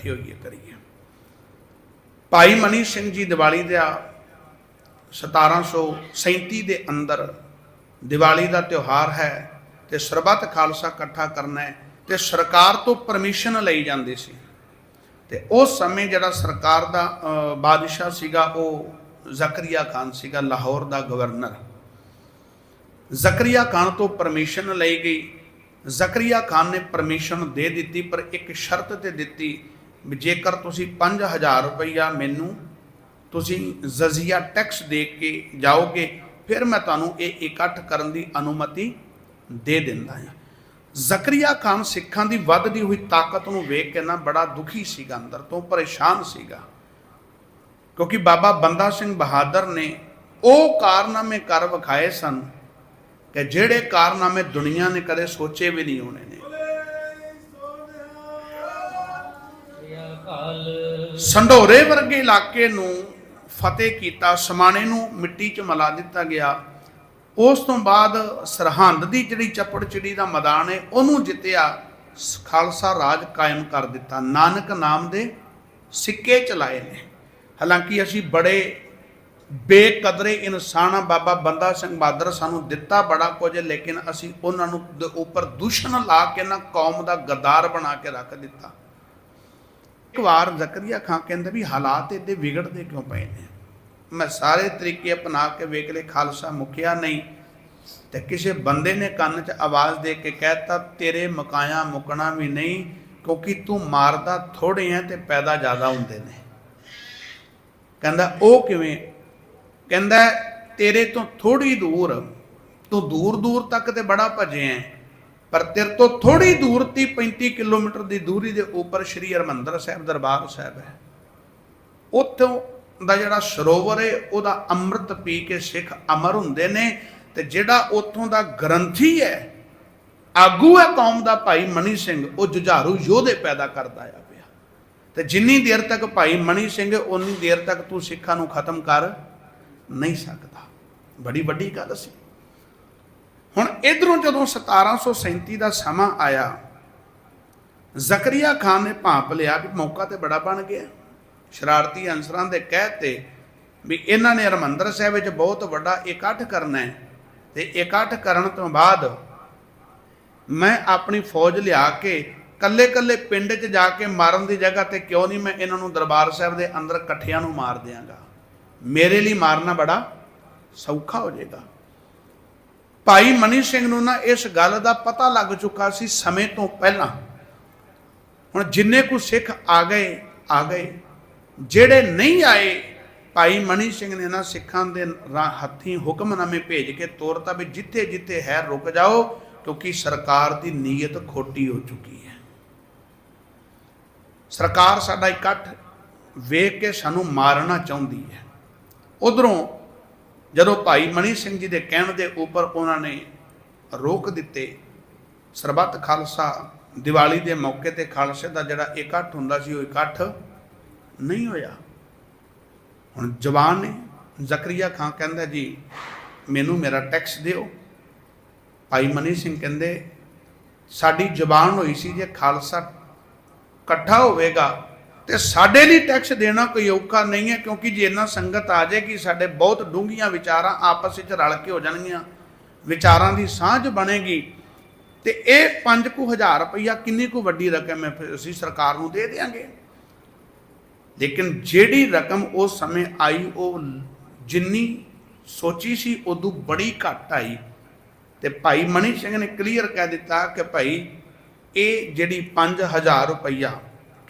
ਇਕੱਠੇ ਹੋਈਏ ਕਰੀਏ। ਭਾਈ ਮਨੀ ਸਿੰਘ ਜੀ ਦੀਵਾਲੀ ਦਾ 1737 ਦੇ ਅੰਦਰ ਦੀਵਾਲੀ ਦਾ ਤਿਉਹਾਰ ਹੈ ਤੇ ਸਰਬੱਤ ਖਾਲਸਾ ਇਕੱਠਾ ਕਰਨਾ ਹੈ ਤੇ ਸਰਕਾਰ ਤੋਂ ਪਰਮਿਸ਼ਨ ਲਈ ਜਾਂਦੀ ਸੀ। ਤੇ ਉਸ ਸਮੇਂ ਜਿਹੜਾ ਸਰਕਾਰ ਦਾ ਬਾਦਸ਼ਾਹ ਸੀਗਾ, ਉਹ ਜ਼ਕਰੀਆ ਖਾਨ ਸੀਗਾ, ਲਾਹੌਰ ਦਾ ਗਵਰਨਰ ਜ਼ਕਰੀਆ ਖਾਨ ਤੋਂ ਪਰਮਿਸ਼ਨ ਲਈ ਗਈ। ਜ਼ਕਰੀਆ ਖਾਨ ਨੇ ਪਰਮਿਸ਼ਨ ਦੇ ਦਿੱਤੀ, ਪਰ ਇੱਕ ਸ਼ਰਤ ਤੇ ਦਿੱਤੀ ਵੀ ਜੇਕਰ ਤੁਸੀਂ 5000 ਰੁਪਈਆ ਮੈਨੂੰ ਤੁਸੀਂ ਜਜ਼ੀਆ ਟੈਕਸ ਦੇ ਕੇ ਜਾਓਗੇ, ਫਿਰ ਮੈਂ ਤੁਹਾਨੂੰ ਇਹ ਇਕੱਠ ਕਰਨ ਦੀ ਅਨੁਮਤੀ ਦੇ ਦਿੰਦਾ ਹਾਂ। ਜ਼ਕਰੀਆ ਖਾਨ ਸਿੱਖਾਂ ਦੀ ਵੱਧਦੀ ਹੋਈ ਤਾਕਤ ਨੂੰ ਵੇਖ ਕੇ ਨਾ ਬੜਾ ਦੁਖੀ ਸੀਗਾ, ਅੰਦਰ ਤੋਂ ਪਰੇਸ਼ਾਨ ਸੀਗਾ। ਕਿਉਂਕਿ ਬਾਬਾ ਬੰਦਾ ਸਿੰਘ ਬਹਾਦਰ ਨੇ ਉਹ ਕਾਰਨਾਮੇ ਕਰ ਵਿਖਾਏ ਸਨ ਕਿ ਜਿਹੜੇ ਕਾਰਨਾਮੇ ਦੁਨੀਆ ਨੇ ਕਦੇ ਸੋਚੇ ਵੀ ਨਹੀਂ ਹੋਣੇ ਨੇ। ਕਾਲ। ਸੰਢੋਰੇ ਵਰਗੇ ਇਲਾਕੇ ਨੂੰ ਫਤਿਹ ਕੀਤਾ, ਸਮਾਣੇ ਨੂੰ ਮਿੱਟੀ 'ਚ ਮਿਲਾ ਦਿੱਤਾ ਗਿਆ। ਉਸ ਤੋਂ ਬਾਅਦ ਸਰਹੰਦ ਦੀ ਜਿਹੜੀ ਚੱਪੜਚਿੜੀ ਦਾ ਮੈਦਾਨ ਹੈ, ਉਹਨੂੰ ਜਿੱਤਿਆ ਸ- ਖਾਲਸਾ ਰਾਜ ਕਾਇਮ ਕਰ ਦਿੱਤਾ। ਨਾਨਕ ਨਾਮ ਦੇ ਸਿੱਕੇ ਚਲਾਏ ਨੇ। ਹਾਲਾਂਕਿ ਅਸੀਂ ਬੜੇ ਬੇਕਦਰੇ ਇਨਸਾਨ ਬਾਬਾ ਬੰਦਾ ਸਿੰਘ ਬਹਾਦਰ ਸਾਨੂੰ ਦਿੱਤਾ ਬੜਾ ਕੁਝ, ਲੇਕਿਨ ਅਸੀਂ ਉਹਨਾਂ ਨੂੰ ਦੇ ਉੱਪਰ ਦੁਸ਼ਮਣ ਲਾ ਕੇ ਨਾ ਕੌਮ ਦਾ ਗਦਾਰ ਬਣਾ ਕੇ ਰੱਖ ਦਿੱਤਾ। ਇੱਕ ਵਾਰ ਜ਼ਕਰੀਆ ਖਾਨ ਕਹਿੰਦਾ ਵੀ ਹਾਲਾਤ ਇਹਦੇ ਵਿਗੜਦੇ ਕਿਉਂ ਪਏ ਨੇ? ਮੈਂ ਸਾਰੇ ਤਰੀਕੇ ਅਪਣਾ ਕੇ ਵੇਖ ਲਏ ਖਾਲਸਾ ਮੁਖਿਆ ਨਹੀਂ। ਤੇ ਕਿਸੇ ਬੰਦੇ ਨੇ ਕੰਨ 'ਚ ਆਵਾਜ਼ ਦੇ ਕੇ ਕਹਿਤਾ ਤੇਰੇ ਮਕਾਇਆ ਮੁਕਣਾ ਵੀ ਨਹੀਂ ਕਿਉਂਕਿ ਤੂੰ ਮਾਰਦਾ ਥੋੜੇ ਐ ਤੇ ਪੈਦਾ ਜ਼ਿਆਦਾ ਹੁੰਦੇ ਨੇ। ਕਹਿੰਦਾ ਉਹ ਕਿਵੇਂ? ਕਹਿੰਦਾ ਤੇਰੇ ਤੋਂ ਥੋੜੀ ਦੂਰ ਤੂੰ ਦੂਰ ਦੂਰ ਤੱਕ ਤੇ ਬੜਾ ਭਜਿਆ ਹੈ, ਪਰ ਤੇਰੇ ਤੋਂ ਥੋੜੀ ਦੂਰ ਤੀ 35 ਕਿਲੋਮੀਟਰ ਦੀ ਦੂਰੀ ਦੇ ਉੱਪਰ ਸ਼੍ਰੀ ਹਰਮੰਦਰ ਸਾਹਿਬ, ਦਰਬਾਰ ਸਾਹਿਬ ਹੈ। ਉੱਥੋਂ ਦਾ ਜਿਹੜਾ ਸਰੋਵਰ ਹੈ, ਉਹਦਾ ਅੰਮ੍ਰਿਤ ਪੀ ਕੇ ਸਿੱਖ ਅਮਰ ਹੁੰਦੇ ਨੇ ਤੇ ਜਿਹੜਾ ਉੱਥੋਂ ਦਾ ਗ੍ਰੰਥੀ ਹੈ, ਆਗੂ ਹੈ ਕੌਮ ਦਾ ਭਾਈ ਮਨੀ ਸਿੰਘ, ਉਹ ਜੁਝਾਰੂ ਯੋਧੇ ਪੈਦਾ ਕਰਦਾ ਆ ਪਿਆ। ਤੇ ਜਿੰਨੀ ਦੇਰ ਤੱਕ ਭਾਈ ਮਨੀ ਸਿੰਘ ਉਨੀ ਦੇਰ ਤੱਕ ਤੂੰ ਸਿੱਖਾਂ ਨੂੰ ਖਤਮ ਕਰ ਨਹੀਂ ਸਕਦਾ। ਬੜੀ ਵੱਡੀ ਗੱਲ ਸੀ। ਹੁਣ ਇਧਰੋਂ ਜਦੋਂ 1737 ਦਾ ਸਮਾਂ ਆਇਆ, ਜ਼ਕਰੀਆ ਖਾਨ ਨੇ ਭਾਂਪ ਲਿਆ ਵੀ ਮੌਕਾ ਤੇ ਬੜਾ ਬਣ ਗਿਆ। ਸ਼ਰਾਰਤੀ ਅਨਸਰਾਂ ਦੇ ਕਹਿ ਤੇ ਵੀ ਇਹਨਾਂ ਨੇ ਹਰਮੰਦਰ ਸਾਹਿਬ ਵਿੱਚ ਬਹੁਤ ਵੱਡਾ ਇਕੱਠ ਕਰਨਾ ਹੈ ਤੇ ਇਕੱਠ ਕਰਨ ਤੋਂ ਬਾਅਦ ਮੈਂ ਆਪਣੀ ਫੌਜ ਲਿਆ ਕੇ ਕੱਲੇ ਕੱਲੇ ਪਿੰਡ 'ਚ ਜਾ ਕੇ ਮਾਰਨ ਦੀ ਜਗ੍ਹਾ ਤੇ ਕਿਉਂ ਨਹੀਂ ਮੈਂ ਇਹਨਾਂ ਨੂੰ ਦਰਬਾਰ ਸਾਹਿਬ ਦੇ ਅੰਦਰ ਇਕੱਠਿਆਂ ਨੂੰ ਮਾਰ ਦਿਆਂਗਾ? ਮੇਰੇ ਲਈ ਮਾਰਨਾ ਬੜਾ ਸੌਖਾ ਹੋ ਜਾਏਗਾ। ਭਾਈ ਮਨੀ ਸਿੰਘ ਨੂੰ ਨਾ ਇਸ ਗੱਲ ਦਾ ਪਤਾ ਲੱਗ ਚੁੱਕਾ ਸੀ ਸਮੇਂ ਤੋਂ ਪਹਿਲਾਂ। ਹੁਣ ਜਿੰਨੇ ਕੁ ਸਿੱਖ ਆ ਗਏ ਆ ਗਏ। ਜਿਹੜੇ ਨਹੀਂ ਆਏ, ਭਾਈ ਮਨੀ ਸਿੰਘ ਨੇ ਨਾ ਸਿੱਖਾਂ ਦੇ ਰਾ- ਹੱਥੀਂ ਹੁਕਮਨਾਮੇ ਭੇਜ ਕੇ ਤੋਰਤਾ ਵੀ ਜਿੱਥੇ ਜਿੱਥੇ ਹੈ ਰੁਕ ਜਾਓ, ਕਿਉਂਕਿ ਸਰਕਾਰ ਦੀ ਨੀਅਤ ਖੋਟੀ ਹੋ ਚੁੱਕੀ ਹੈ। ਸਰਕਾਰ ਸਾਡਾ ਇਕੱਠ ਵੇਖ ਕੇ ਸਾਨੂੰ ਮਾਰਨਾ ਚਾਹੁੰਦੀ ਹੈ। ਉਧਰੋਂ ਜਦੋਂ ਭਾਈ ਮਨੀ ਸਿੰਘ ਜੀ ਦੇ ਕਹਿਣ ਦੇ ਉੱਪਰ ਉਹਨਾਂ ਨੇ ਰੋਕ ਦਿੱਤੇ, ਸਰਬੱਤ ਖਾਲਸਾ ਦੀਵਾਲੀ ਦੇ ਮੌਕੇ ਤੇ ਖਾਲਸੇ ਦਾ ਜਿਹੜਾ ਇਕੱਠ ਹੁੰਦਾ ਸੀ, ਉਹ ਇਕੱਠ ਨਹੀਂ ਹੋਇਆ। ਹੁਣ ਜਵਾਨ ਨੇ, ਜ਼ਕਰੀਆ ਖਾਨ ਕਹਿੰਦਾ, ਜੀ, ਮੈਨੂੰ ਮੇਰਾ ਟੈਕਸ ਦਿਓ। ਭਾਈ ਮਨੀ ਸਿੰਘ ਕਹਿੰਦੇ, ਸਾਡੀ ਜ਼ਬਾਨ ਹੋਈ ਸੀ ਜੇ ਖਾਲਸਾ ਇਕੱਠਾ ਹੋਵੇਗਾ ਤੇ ਸਾਡੇ ਲਈ ਟੈਕਸ ਦੇਣਾ ਕੋਈ ਔਖਾ ਨਹੀਂ ਹੈ, ਕਿਉਂਕਿ ਜੇ ਇੰਨਾ ਸੰਗਤ ਆ ਜਾਏਗੀ ਸਾਡੇ ਬਹੁਤ ਡੂੰਘੀਆਂ ਵਿਚਾਰਾਂ ਆਪਸ ਵਿੱਚ ਰਲ ਕੇ ਹੋ ਜਾਣਗੀਆਂ, ਵਿਚਾਰਾਂ ਦੀ ਸਾਂਝ ਬਣੇਗੀ, ਤੇ ਇਹ 5000 ਰੁਪਈਆ ਕਿੰਨੀ ਕੁ ਵੱਡੀ ਰਕਮ ਹੈ, ਫਿਰ ਅਸੀਂ ਸਰਕਾਰ ਨੂੰ ਦੇ ਦੇਵਾਂਗੇ ਲੇਕਿਨ ਜਿਹੜੀ ਰਕਮ ਉਸ ਸਮੇਂ ਆਈ, ਉਹ ਜਿੰਨੀ ਸੋਚੀ ਸੀ, ਉਦੋਂ ਬੜੀ ਘੱਟ ਆਈ। ਤੇ ਭਾਈ ਮਨੀ ਸਿੰਘ ਨੇ ਕਲੀਅਰ ਕਹਿ ਦਿੱਤਾ ਕਿ ਭਾਈ, ਇਹ ਜਿਹੜੀ 5000 ਰੁਪਈਆ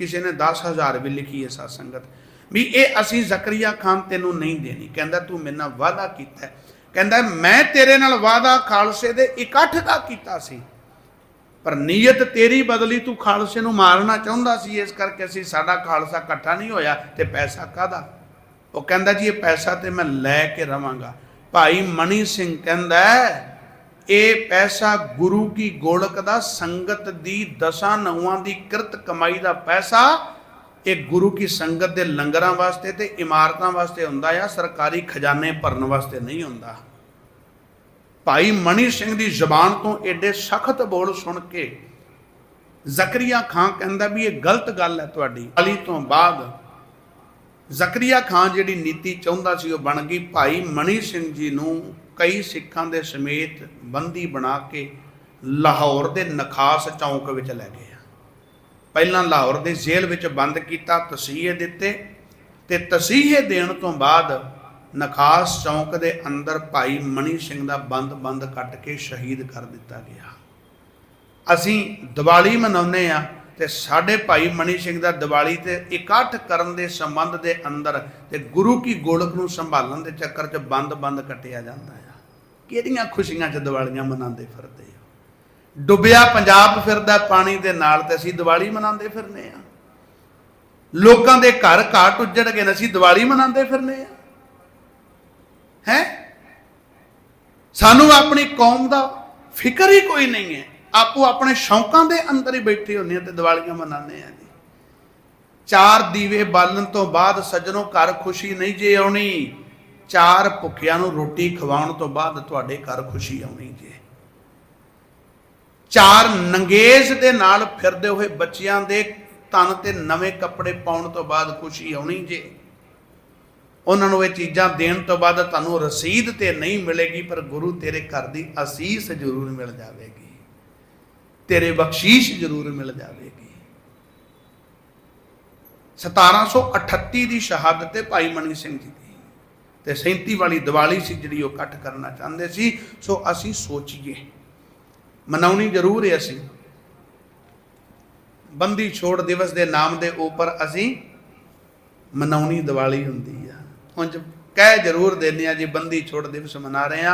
ਕਿਸੇ ਨੇ 10000 ਵੀ ਲਿਖੀ ਹੈ ਸਾਧ ਸੰਗਤ, ਵੀ ਇਹ ਅਸੀਂ ਜ਼ਕਰੀਆ ਖਾਨ ਤੈਨੂੰ ਨਹੀਂ ਦੇਣੀ। ਕਹਿੰਦਾ, ਤੂੰ ਮੇਰੇ ਨਾਲ ਵਾਅਦਾ ਕੀਤਾ ਕਹਿੰਦਾ, ਮੈਂ ਤੇਰੇ ਨਾਲ ਵਾਅਦਾ ਖਾਲਸੇ ਦੇ ਇਕੱਠ ਦਾ ਕੀਤਾ ਸੀ। ਪਰ ਨੀਅਤ ਤੇਰੀ ਬਦਲੀ ਤੂੰ ਖਾਲਸੇ ਨੂੰ ਮਾਰਨਾ ਚਾਹੁੰਦਾ ਸੀ। ਇਸ ਕਰਕੇ ਅਸੀਂ ਸਾਡਾ ਖਾਲਸਾ ਇਕੱਠਾ ਨਹੀਂ ਹੋਇਆ ਤੇ ਪੈਸਾ ਕਾਦਾ ਉਹ ਕਹਿੰਦਾ, ਜੀ, ਇਹ ਪੈਸਾ ਤੇ ਮੈਂ ਲੈ ਕੇ ਰਵਾਂਗਾ। ਭਾਈ ਮਣੀ ਸਿੰਘ ਕਹਿੰਦਾ ਇਹ ਪੈਸਾ ਗੁਰੂ ਕੀ ਗੋਲਕ ਦਾ, ਸੰਗਤ ਦੀ ਦਸਾਂ ਨਵਾਂ ਦੀ ਕਿਰਤ ਕਮਾਈ ਦਾ ਪੈਸਾ ਇਹ ਗੁਰੂ ਕੀ ਸੰਗਤ ਦੇ ਲੰਗਰਾਂ ਵਾਸਤੇ ਤੇ ਇਮਾਰਤਾਂ ਵਾਸਤੇ ਹੁੰਦਾ ਆ ਸਰਕਾਰੀ ਖਜ਼ਾਨੇ ਭਰਨ ਵਾਸਤੇ ਨਹੀਂ ਹੁੰਦਾ। ਭਾਈ ਮਣੀ ਸਿੰਘ ਦੀ ਜ਼ੁਬਾਨ ਤੋਂ ਐਡੇ ਸਖਤ ਬੋਲ ਸੁਣ ਕੇ ਜ਼ਕਰੀਆ ਖਾਨ ਕਹਿੰਦਾ ਵੀ ਇਹ ਗਲਤ ਗੱਲ ਹੈ ਤੁਹਾਡੀ। ਅਲੀ ਤੋਂ ਬਾਅਦ ਜ਼ਕਰੀਆ ਖਾਨ ਜਿਹੜੀ ਨੀਤੀ ਚਾਹੁੰਦਾ ਸੀ ਉਹ ਬਣ ਗਈ। ਭਾਈ ਮਣੀ ਸਿੰਘ ਜੀ ਨੂੰ ਕਈ ਸਿੱਖਾਂ ਦੇ ਸਮੇਤ ਬੰਦੀ ਬਣਾ ਕੇ ਲਾਹੌਰ ਦੇ ਨਖਾਸ ਚੌਂਕ ਵਿੱਚ ਲੈ ਗਏ ਪਹਿਲਾਂ ਲਾਹੌਰ ਦੇ ਜੇਲ੍ਹ ਵਿੱਚ ਬੰਦ ਕੀਤਾ, ਤਸੀਹੇ ਦਿੱਤੇ ਤੇ ਤਸੀਹੇ ਦੇਣ ਤੋਂ ਬਾਅਦ ਨਖਾਸ ਚੌਂਕ ਦੇ ਅੰਦਰ ਭਾਈ ਮਣੀ ਸਿੰਘ ਦਾ ਬੰਦ-ਬੰਦ ਕੱਟ ਕੇ ਸ਼ਹੀਦ ਕਰ ਦਿੱਤਾ ਗਿਆ। ਅਸੀਂ ਦੀਵਾਲੀ ਮਨਾਉਂਦੇ ਆ ਤੇ ਸਾਡੇ ਭਾਈ ਮਣੀ ਸਿੰਘ ਦਾ ਦੀਵਾਲੀ ਤੇ ਇਕੱਠ ਕਰਨ ਦੇ ਸੰਬੰਧ ਦੇ ਅੰਦਰ ਤੇ ਗੁਰੂ ਕੀ ਗੋਲਕ ਨੂੰ ਸੰਭਾਲਣ ਦੇ ਚੱਕਰ 'ਚ ਬੰਦ-ਬੰਦ ਕੱਟਿਆ ਜਾਂਦਾ ਹੈ ਕਿਹੜੀਆਂ ਖੁਸ਼ੀਆਂ 'ਚ ਦੀਵਾਲੀਆਂ ਮਨਾਉਂਦੇ ਫਿਰਦੇ ਆ? ਡੁੱਬਿਆ ਪੰਜਾਬ ਫਿਰਦਾ, ਪਾਣੀ ਦੇ ਨਾਲ ਤੇ ਅਸੀਂ ਦੀਵਾਲੀ ਮਨਾਉਂਦੇ ਫਿਰਨੇ ਆ। ਲੋਕਾਂ ਦੇ ਘਰ ਘਾਟ ਉੱਜੜ ਗਏ ਨੇ ਅਸੀਂ ਦੀਵਾਲੀ ਮਨਾਉਂਦੇ ਫਿਰਨੇ ਆ। ਹੈ? ਸਾਨੂੰ ਆਪਣੀ ਕੌਮ ਦਾ ਫਿਕਰ ਹੀ ਕੋਈ ਨਹੀਂ ਹੈ। ਆਪੋ ਆਪਣੇ ਸ਼ੌਂਕਾਂ ਦੇ ਅੰਦਰ ਹੀ ਬੈਠੇ ਹੁੰਦੇ ਆ ਤੇ ਦੀਵਾਲੀਆਂ ਮਨਾਉਂਦੇ ਆ ਜੀ। ਚਾਰ ਦੀਵੇ ਬਾਲਣ ਤੋਂ ਬਾਅਦ ਸੱਜਣੋਂ ਘਰ ਖੁਸ਼ੀ ਨਹੀਂ ਜੇ ਆਉਣੀ। ਚਾਰ ਭੁੱਖਿਆਂ ਨੂੰ ਰੋਟੀ ਖਵਾਉਣ ਤੋਂ ਬਾਅਦ ਤੁਹਾਡੇ ਘਰ ਖੁਸ਼ੀ ਆਉਣੀ ਜੇ। ਚਾਰ ਨੰਗੇਜ ਦੇ ਨਾਲ ਫਿਰਦੇ ਹੋਏ ਬੱਚਿਆਂ ਦੇ ਤਨ ਤੇ ਨਵੇਂ ਕੱਪੜੇ ਪਾਉਣ ਤੋਂ ਬਾਅਦ ਖੁਸ਼ੀ ਆਉਣੀ ਜੇ। ਉਹਨਾਂ ਨੂੰ ਇਹ ਚੀਜ਼ਾਂ ਦੇਣ ਤੋਂ ਬਾਅਦ ਤੁਹਾਨੂੰ ਰਸੀਦ ਤੇ ਨਹੀਂ ਮਿਲੇਗੀ, ਪਰ ਗੁਰੂ ਤੇਰੇ ਘਰ ਦੀ ਅਸੀਸ ਜ਼ਰੂਰ ਮਿਲ ਜਾਵੇਗੀ। ਤੇਰੇ ਬਖਸ਼ੀਸ਼ ਜ਼ਰੂਰ ਮਿਲ ਜਾਵੇਗੀ। 1738 ਦੀ ਸ਼ਹਾਦਤ ਤੇ ਭਾਈ ਮਨੀ ਸਿੰਘ ਜੀ ਦੀ। ਤੇ 37 ਵਾਲੀ ਦੀਵਾਲੀ ਸੀ ਜਿਹੜੀ ਉਹ ਇਕੱਠ ਕਰਨਾ ਚਾਹੁੰਦੇ ਸੀ, ਸੋ ਅਸੀਂ ਸੋਚੀਏ। ਮਨਾਉਣੀ ਜ਼ਰੂਰ ਹੈ ਅਸੀਂ। ਬੰਦੀ ਛੋੜ ਦਿਵਸ ਦੇ ਨਾਮ ਦੇ ਉੱਪਰ ਅਸੀਂ ਮਨਾਉਣੀ ਦੀਵਾਲੀ ਹੁੰਦੀ ਆ। ਉਂਝ ਕਹਿ ਜ਼ਰੂਰ ਦਿੰਦੇ ਆ ਜੀ, ਬੰਦੀ ਛੋੜ ਦਿਵਸ ਮਨਾ ਰਹੇ ਆ।